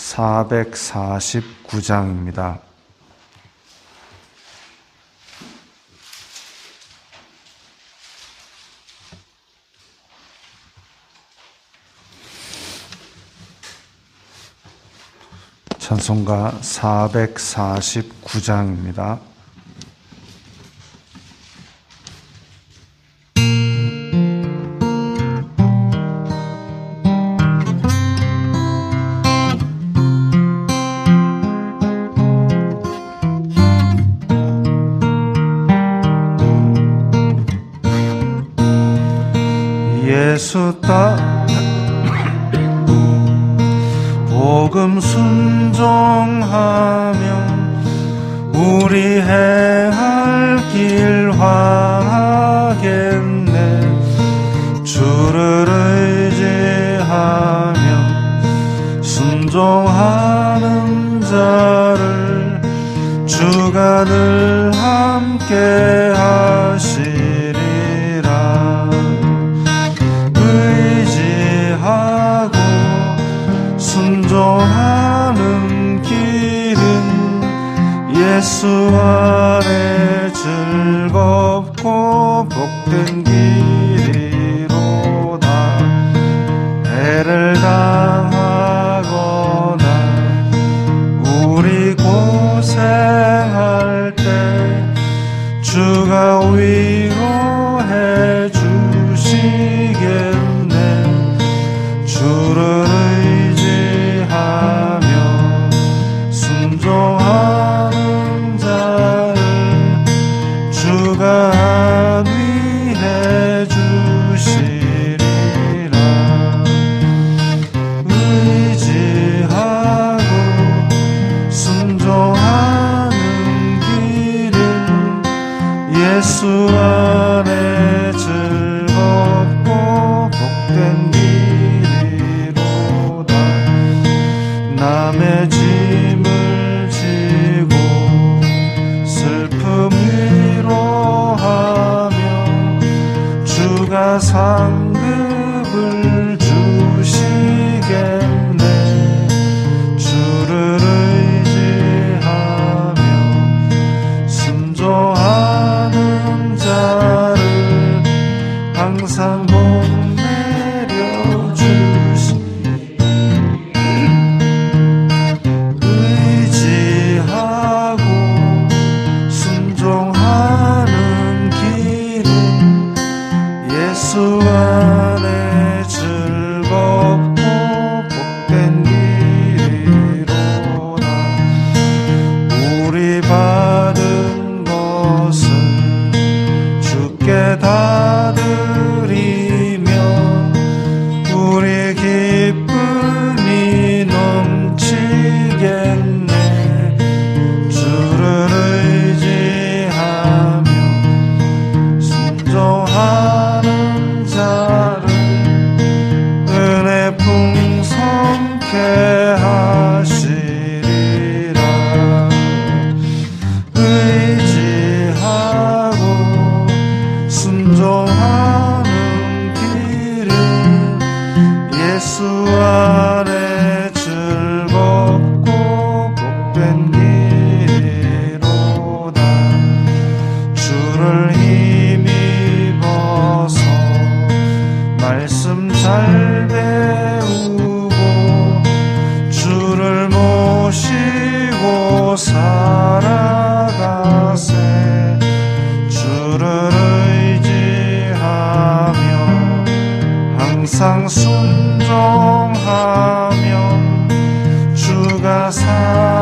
449장입니다. 찬송가 449장입니다. 예수 따 복음 순종하며 우리 행할 길 화하겠네. 주를 의지하며 순종하는 자를 주가 늘 함께 하시 예수 안에 즐겁고 복된 길 예 주가 사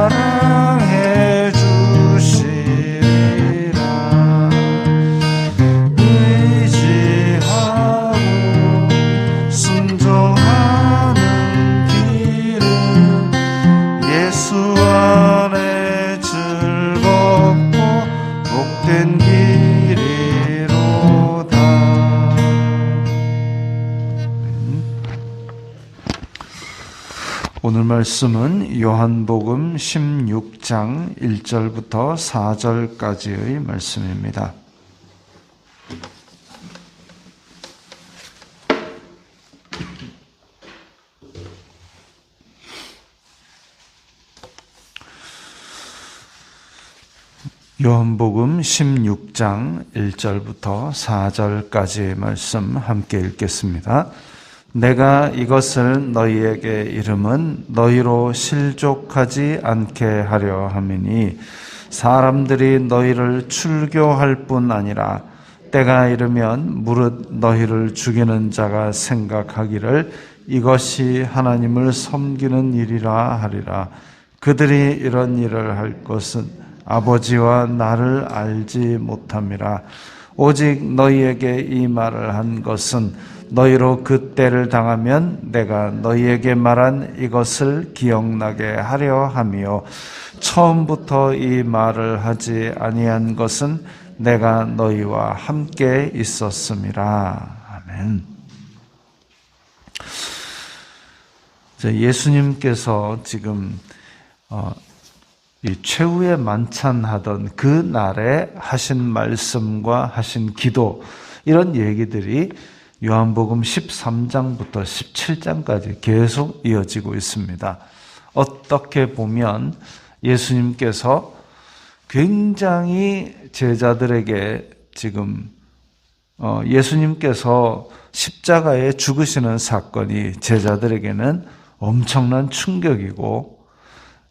말씀은 요한복음 16장 1절부터 4절까지의 말씀입니다. 요한복음 16장 1절부터 4절까지의 말씀 함께 읽겠습니다. 내가 이것을 너희에게 이름은 너희로 실족하지 않게 하려 함이니 사람들이 너희를 출교할 뿐 아니라 때가 이르면 무릇 너희를 죽이는 자가 생각하기를 이것이 하나님을 섬기는 일이라 하리라. 그들이 이런 일을 할 것은 아버지와 나를 알지 못함이라. 오직 너희에게 이 말을 한 것은 너희로 그 때를 당하면 내가 너희에게 말한 이것을 기억나게 하려 함이요 처음부터 이 말을 하지 아니한 것은 내가 너희와 함께 있었음이라 아멘. 예수님께서 지금 어, 이 최후의 만찬하던 그 날에 하신 말씀과 하신 기도 이런 얘기들이 요한복음 13장부터 17장까지 계속 이어지고 있습니다. 어떻게 보면 예수님께서 굉장히 제자들에게 지금 어, 예수님께서 십자가에 죽으시는 사건이 제자들에게는 엄청난 충격이고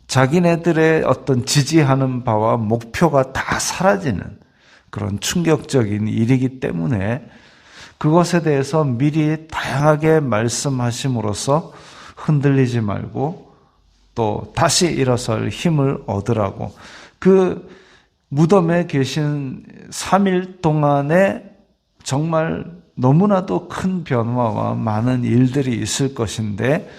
자기네들의 어떤 지지하는 바와 목표가 다 사라지는 그런 충격적인 일이기 때문에 그것에 대해서 미리 다양하게 말씀하심으로써 흔들리지 말고 또 다시 일어설 힘을 얻으라고 그 무덤에 계신 3일 동안에 정말 너무나도 큰 변화와 많은 일들이 있을 것인데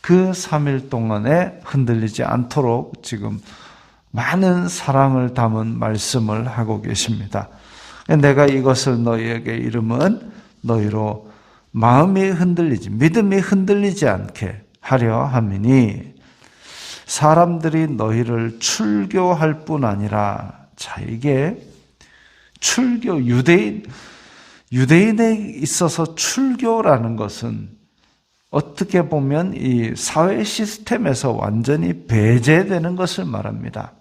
그 3일 동안에 흔들리지 않도록 지금 많은 사랑을 담은 말씀을 하고 계십니다. 내가 이것을 너희에게 이름은 너희로 마음이 흔들리지, 믿음이 흔들리지 않게 하려 함이니 사람들이 너희를 출교할 뿐 아니라 자, 이게 출교, 유대인, 유대인에 있어서 출교라는 것은 어떻게 보면 이 사회 시스템에서 완전히 배제되는 것을 말합니다.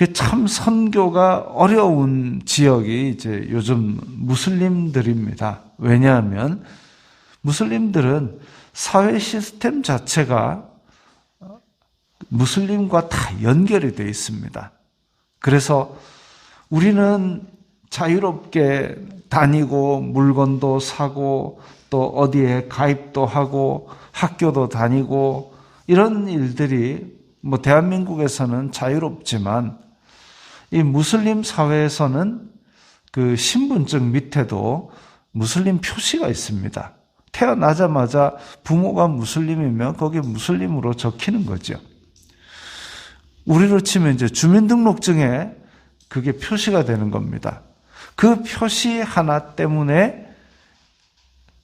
그 참 선교가 어려운 지역이 이제 요즘 무슬림들입니다. 왜냐하면 무슬림들은 사회 시스템 자체가 무슬림과 다 연결이 되어 있습니다. 그래서 우리는 자유롭게 다니고 물건도 사고 또 어디에 가입도 하고 학교도 다니고 이런 일들이 뭐 대한민국에서는 자유롭지만 이 무슬림 사회에서는 그 신분증 밑에도 무슬림 표시가 있습니다. 태어나자마자 부모가 무슬림이면 거기 무슬림으로 적히는 거죠. 우리로 치면 이제 주민등록증에 그게 표시가 되는 겁니다. 그 표시 하나 때문에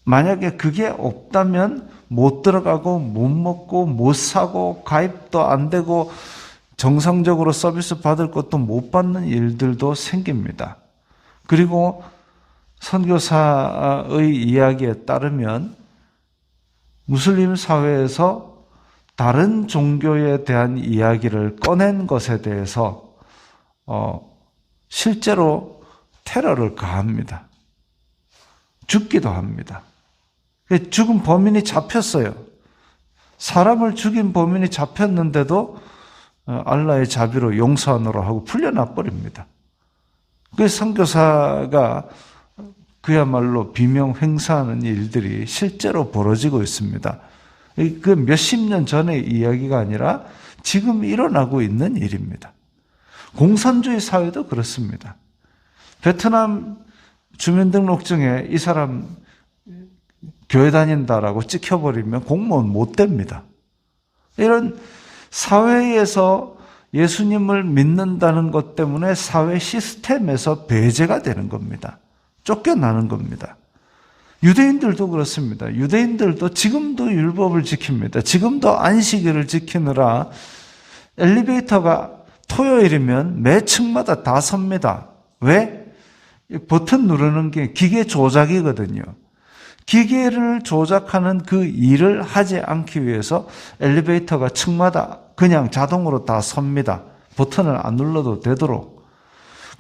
만약에 그게 없다면 못 들어가고 못 먹고 못 사고 가입도 안 되고 정상적으로 서비스 받을 것도 못 받는 일들도 생깁니다. 그리고 선교사의 이야기에 따르면 무슬림 사회에서 다른 종교에 대한 이야기를 꺼낸 것에 대해서 어, 실제로 테러를 가합니다. 죽기도 합니다. 죽은 범인이 잡혔어요. 사람을 죽인 범인이 잡혔는데도 어, 알라의 자비로 용서하노라 하고 풀려나 버립니다. 그 선교사가 그야말로 비명 횡사하는 일들이 실제로 벌어지고 있습니다. 그 몇십 년 전의 이야기가 아니라 지금 일어나고 있는 일입니다. 공산주의 사회도 그렇습니다. 베트남 주민등록증에 이 사람 교회 다닌다라고 찍혀버리면 공무원 못 됩니다. 이런 사회에서 예수님을 믿는다는 것 때문에 사회 시스템에서 배제가 되는 겁니다. 쫓겨나는 겁니다. 유대인들도 그렇습니다. 유대인들도 지금도 율법을 지킵니다. 지금도 안식일을 지키느라 엘리베이터가 토요일이면 매 층마다 다 섭니다. 왜? 버튼 누르는 게 기계 조작이거든요. 기계를 조작하는 그 일을 하지 않기 위해서 엘리베이터가 층마다 그냥 자동으로 다 섭니다. 버튼을 안 눌러도 되도록.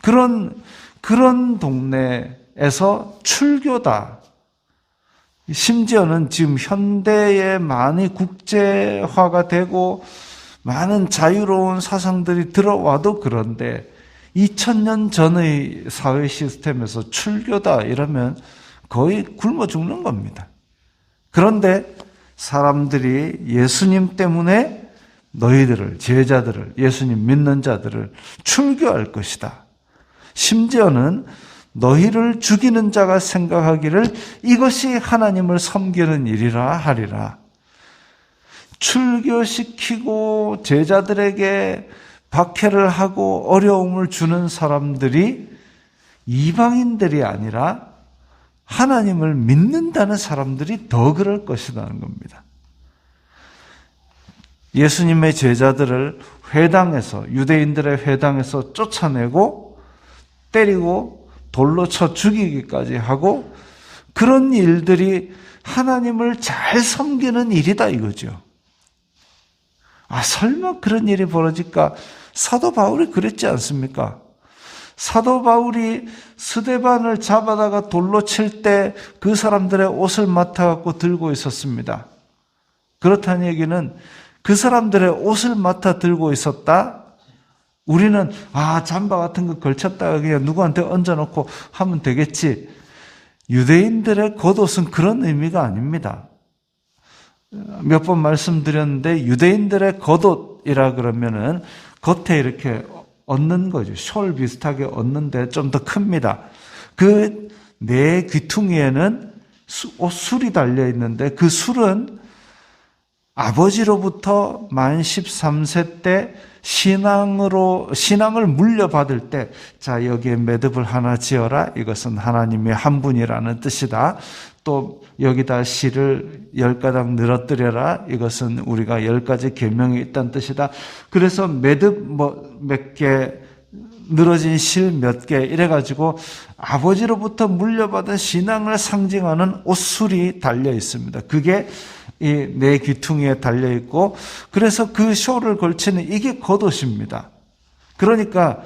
그런, 그런 동네에서 출교다. 심지어는 지금 현대에 많이 국제화가 되고 많은 자유로운 사상들이 들어와도 그런데 2000년 전의 사회 시스템에서 출교다 이러면 거의 굶어 죽는 겁니다. 그런데 사람들이 예수님 때문에 너희들을, 제자들을, 예수님 믿는 자들을 출교할 것이다. 심지어는 너희를 죽이는 자가 생각하기를 이것이 하나님을 섬기는 일이라 하리라. 출교시키고 제자들에게 박해를 하고 어려움을 주는 사람들이 이방인들이 아니라 하나님을 믿는다는 사람들이 더 그럴 것이라는 겁니다. 예수님의 제자들을 회당에서, 유대인들의 회당에서 쫓아내고 때리고 돌로 쳐 죽이기까지 하고 그런 일들이 하나님을 잘 섬기는 일이다 이거죠. 아, 설마 그런 일이 벌어질까? 사도 바울이 그랬지 않습니까? 사도 바울이 스데반을 잡아다가 돌로 칠 때 그 사람들의 옷을 맡아갖고 들고 있었습니다. 그렇다는 얘기는 그 사람들의 옷을 맡아 들고 있었다? 우리는, 아, 잠바 같은 거 걸쳤다가 그냥 누구한테 얹어놓고 하면 되겠지. 유대인들의 겉옷은 그런 의미가 아닙니다. 몇 번 말씀드렸는데, 유대인들의 겉옷이라 그러면은 겉에 이렇게 얻는 거죠. 숄 비슷하게 얻는데 좀 더 큽니다. 그 내 귀퉁이에는 술이 달려 있는데 그 술은 아버지로부터 만 13세 때 신앙으로 신앙을 물려받을 때 자 여기에 매듭을 하나 지어라 이것은 하나님의 한 분이라는 뜻이다. 또 여기다 실을 열 가닥 늘어뜨려라 이것은 우리가 열 가지 계명이 있다는 뜻이다. 그래서 매듭 뭐 몇 개 늘어진 실 몇 개 이래가지고 아버지로부터 물려받은 신앙을 상징하는 옷술이 달려 있습니다. 그게 이 내 귀퉁이에 달려 있고 그래서 그 쇼를 걸치는 이게 겉옷입니다. 그러니까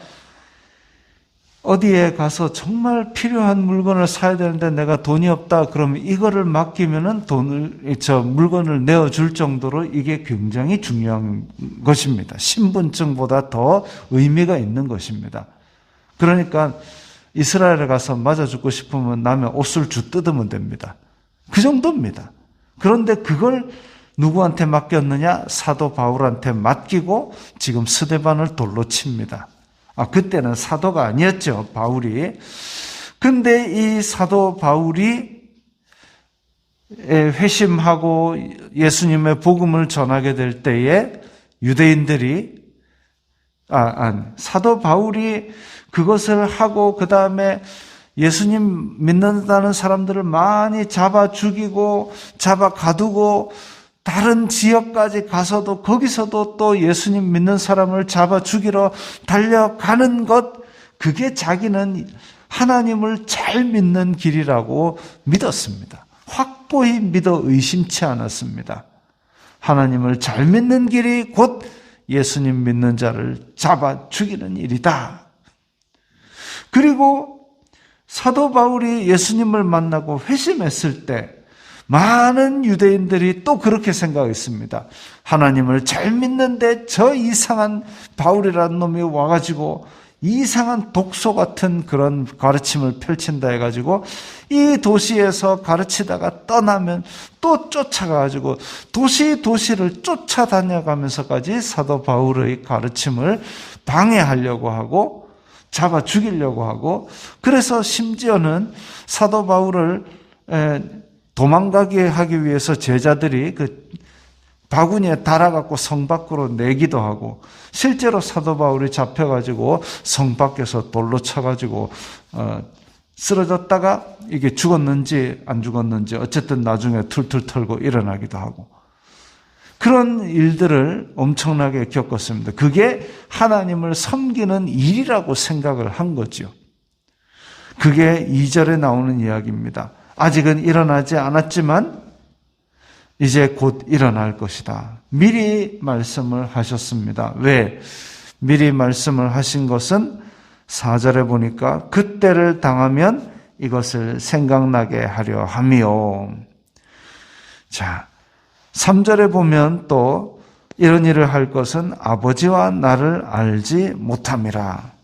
어디에 가서 정말 필요한 물건을 사야 되는데 내가 돈이 없다 그러면 이거를 맡기면은 돈을 저 물건을 내어 줄 정도로 이게 굉장히 중요한 것입니다. 신분증보다 더 의미가 있는 것입니다. 그러니까 이스라엘에 가서 맞아 죽고 싶으면 남의 옷을 주 뜯으면 됩니다. 그 정도입니다. 그런데 그걸 누구한테 맡겼느냐? 사도 바울한테 맡기고 지금 스데반을 돌로 칩니다. 아, 그때는 사도가 아니었죠, 바울이. 근데 이 사도 바울이 회심하고 예수님의 복음을 전하게 될 때에 유대인들이 아, 아 사도 바울이 그것을 하고 그 다음에 예수님 믿는다는 사람들을 많이 잡아 죽이고 잡아 가두고 다른 지역까지 가서도 거기서도 또 예수님 믿는 사람을 잡아 죽이러 달려가는 것, 그게 자기는 하나님을 잘 믿는 길이라고 믿었습니다. 확 확고히 믿어 의심치 않았습니다. 하나님을 잘 믿는 길이 곧 예수님 믿는 자를 잡아 죽이는 일이다. 그리고 사도 바울이 예수님을 만나고 회심했을 때 많은 유대인들이 또 그렇게 생각했습니다. 하나님을 잘 믿는데 저 이상한 바울이라는 놈이 와가지고 이상한 독소 같은 그런 가르침을 펼친다 해가지고 이 도시에서 가르치다가 떠나면 또 쫓아가가지고 도시 도시를 쫓아다녀가면서까지 사도 바울의 가르침을 방해하려고 하고 잡아 죽이려고 하고 그래서 심지어는 사도 바울을 도망가게 하기 위해서 제자들이 그 바구니에 달아갖고 성 밖으로 내기도 하고 실제로 사도 바울이 잡혀가지고 성 밖에서 돌로 쳐가지고 어, 쓰러졌다가 이게 죽었는지 안 죽었는지 어쨌든 나중에 툴툴 털고 일어나기도 하고 그런 일들을 엄청나게 겪었습니다. 그게 하나님을 섬기는 일이라고 생각을 한 거죠. 그게 2절에 나오는 이야기입니다. 아직은 일어나지 않았지만 이제 곧 일어날 것이다. 미리 말씀을 하셨습니다. 왜? 미리 말씀을 하신 것은 4절에 보니까 그때를 당하면 이것을 생각나게 하려 함이요. 자, 3절에 보면 또 이런 일을 할 것은 아버지와 나를 알지 못함이라.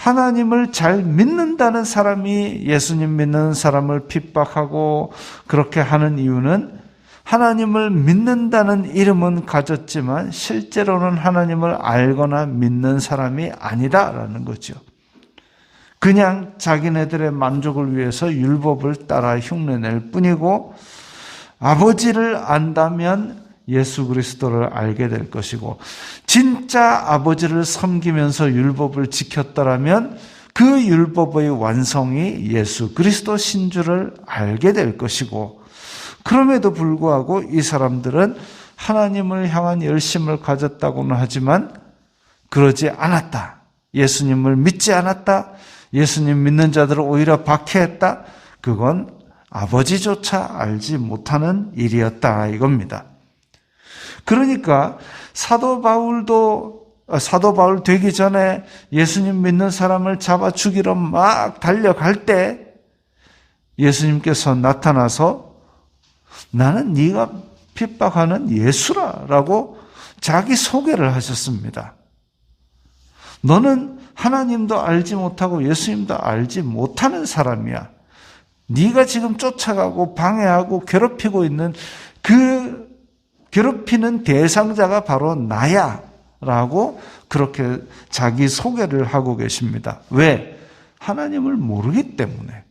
하나님을 잘 믿는다는 사람이 예수님 믿는 사람을 핍박하고 그렇게 하는 이유는 하나님을 믿는다는 이름은 가졌지만 실제로는 하나님을 알거나 믿는 사람이 아니다라는 거죠. 그냥 자기네들의 만족을 위해서 율법을 따라 흉내낼 뿐이고 아버지를 안다면 예수 그리스도를 알게 될 것이고 진짜 아버지를 섬기면서 율법을 지켰더라면 그 율법의 완성이 예수 그리스도 신주를 알게 될 것이고 그럼에도 불구하고 이 사람들은 하나님을 향한 열심을 가졌다고는 하지만 그러지 않았다. 예수님을 믿지 않았다. 예수님 믿는 자들을 오히려 박해했다. 그건 아버지조차 알지 못하는 일이었다 이겁니다. 그러니까 사도 바울도 사도 바울 되기 전에 예수님 믿는 사람을 잡아 죽이러 막 달려갈 때 예수님께서 나타나서 나는 네가 핍박하는 예수라라고 자기 소개를 하셨습니다. 너는 하나님도 알지 못하고 예수님도 알지 못하는 사람이야. 네가 지금 쫓아가고 방해하고 괴롭히고 있는 그 괴롭히는 대상자가 바로 나야. 라고 그렇게 자기 소개를 하고 계십니다. 왜? 하나님을 모르기 때문에.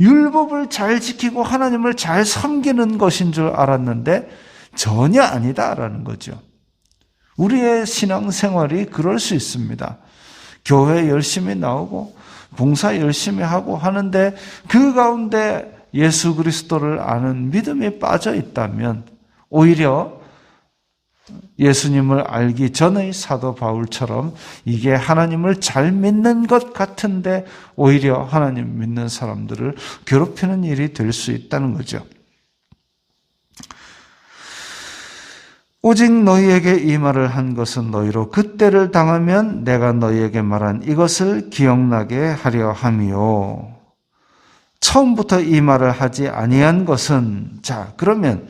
율법을 잘 지키고 하나님을 잘 섬기는 것인 줄 알았는데 전혀 아니다라는 거죠. 우리의 신앙생활이 그럴 수 있습니다. 교회 열심히 나오고 봉사 열심히 하고 하는데 그 가운데 예수 그리스도를 아는 믿음이 빠져 있다면 오히려 예수님을 알기 전의 사도 바울처럼 이게 하나님을 잘 믿는 것 같은데 오히려 하나님 믿는 사람들을 괴롭히는 일이 될 수 있다는 거죠. 오직 너희에게 이 말을 한 것은 너희로 그때를 당하면 내가 너희에게 말한 이것을 기억나게 하려 함이요. 처음부터 이 말을 하지 아니한 것은 자 그러면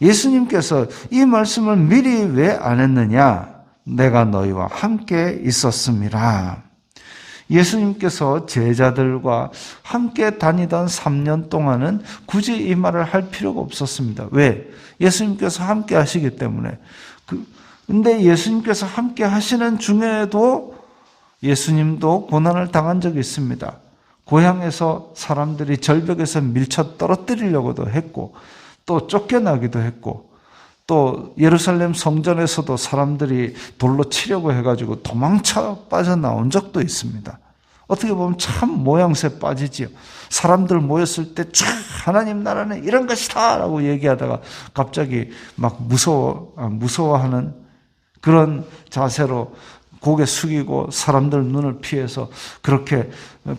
예수님께서 이 말씀을 미리 왜 안 했느냐? 내가 너희와 함께 있었습니다. 예수님께서 제자들과 함께 다니던 3년 동안은 굳이 이 말을 할 필요가 없었습니다. 왜? 예수님께서 함께 하시기 때문에. 그, 근데 예수님께서 함께 하시는 중에도 예수님도 고난을 당한 적이 있습니다. 고향에서 사람들이 절벽에서 밀쳐 떨어뜨리려고도 했고, 또 쫓겨나기도 했고 또 예루살렘 성전에서도 사람들이 돌로 치려고 해가지고 도망쳐 빠져나온 적도 있습니다. 어떻게 보면 참 모양새 빠지지요. 사람들 모였을 때 쫙 하나님 나라는 이런 것이다 라고 얘기하다가 갑자기 막 무서워, 아, 무서워하는 그런 자세로 고개 숙이고 사람들 눈을 피해서 그렇게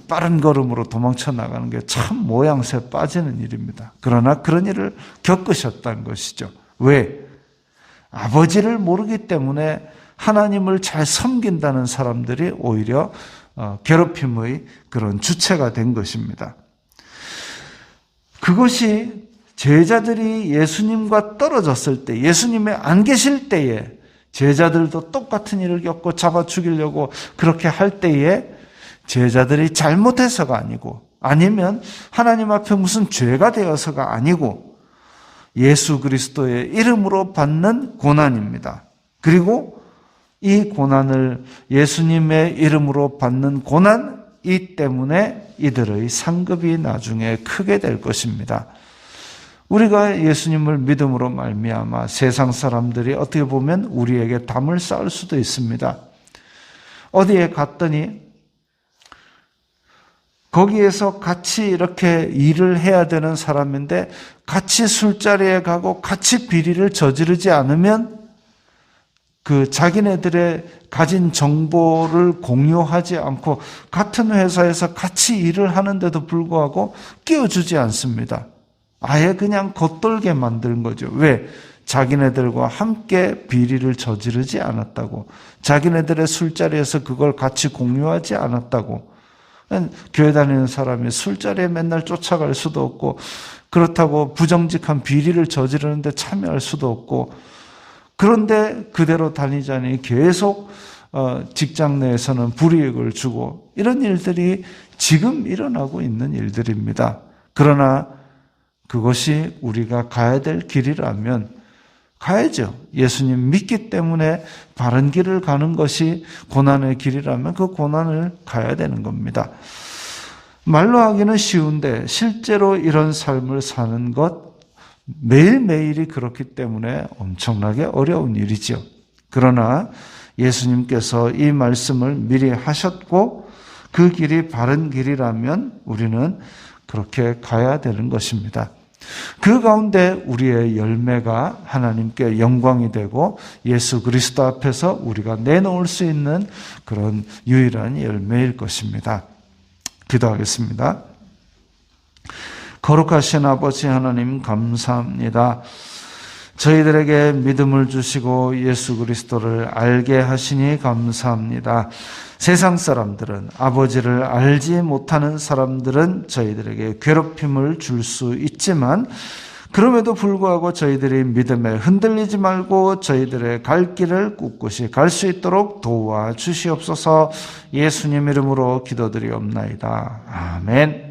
빠른 걸음으로 도망쳐 나가는 게 참 모양새 빠지는 일입니다. 그러나 그런 일을 겪으셨다는 것이죠. 왜? 아버지를 모르기 때문에 하나님을 잘 섬긴다는 사람들이 오히려 어, 괴롭힘의 그런 주체가 된 것입니다. 그것이 제자들이 예수님과 떨어졌을 때, 예수님의 안 계실 때에 제자들도 똑같은 일을 겪고 잡아 죽이려고 그렇게 할 때에 제자들이 잘못해서가 아니고 아니면 하나님 앞에 무슨 죄가 되어서가 아니고 예수 그리스도의 이름으로 받는 고난입니다. 그리고 이 고난을 예수님의 이름으로 받는 고난 이 때문에 이들의 상급이 나중에 크게 될 것입니다. 우리가 예수님을 믿음으로 말미암아 세상 사람들이 어떻게 보면 우리에게 담을 쌓을 수도 있습니다. 어디에 갔더니 거기에서 같이 이렇게 일을 해야 되는 사람인데 같이 술자리에 가고 같이 비리를 저지르지 않으면 그 자기네들의 가진 정보를 공유하지 않고 같은 회사에서 같이 일을 하는데도 불구하고 끼워주지 않습니다. 아예 그냥 겉돌게 만든 거죠. 왜? 자기네들과 함께 비리를 저지르지 않았다고. 자기네들의 술자리에서 그걸 같이 공유하지 않았다고. 교회 다니는 사람이 술자리에 맨날 쫓아갈 수도 없고, 그렇다고 부정직한 비리를 저지르는데 참여할 수도 없고, 그런데 그대로 다니자니 계속 어, 직장 내에서는 불이익을 주고, 이런 일들이 지금 일어나고 있는 일들입니다. 그러나 그것이 우리가 가야 될 길이라면 가야죠. 예수님 믿기 때문에 바른 길을 가는 것이 고난의 길이라면 그 고난을 가야 되는 겁니다. 말로 하기는 쉬운데 실제로 이런 삶을 사는 것 매일매일이 그렇기 때문에 엄청나게 어려운 일이죠. 그러나 예수님께서 이 말씀을 미리 하셨고 그 길이 바른 길이라면 우리는 그렇게 가야 되는 것입니다. 그 가운데 우리의 열매가 하나님께 영광이 되고 예수 그리스도 앞에서 우리가 내놓을 수 있는 그런 유일한 열매일 것입니다. 기도하겠습니다. 거룩하신 아버지 하나님 감사합니다. 저희들에게 믿음을 주시고 예수 그리스도를 알게 하시니 감사합니다. 세상 사람들은 아버지를 알지 못하는 사람들은 저희들에게 괴롭힘을 줄 수 있지만 그럼에도 불구하고 저희들이 믿음에 흔들리지 말고 저희들의 갈 길을 꿋꿋이 갈 수 있도록 도와 주시옵소서 예수님 이름으로 기도드리옵나이다. 아멘.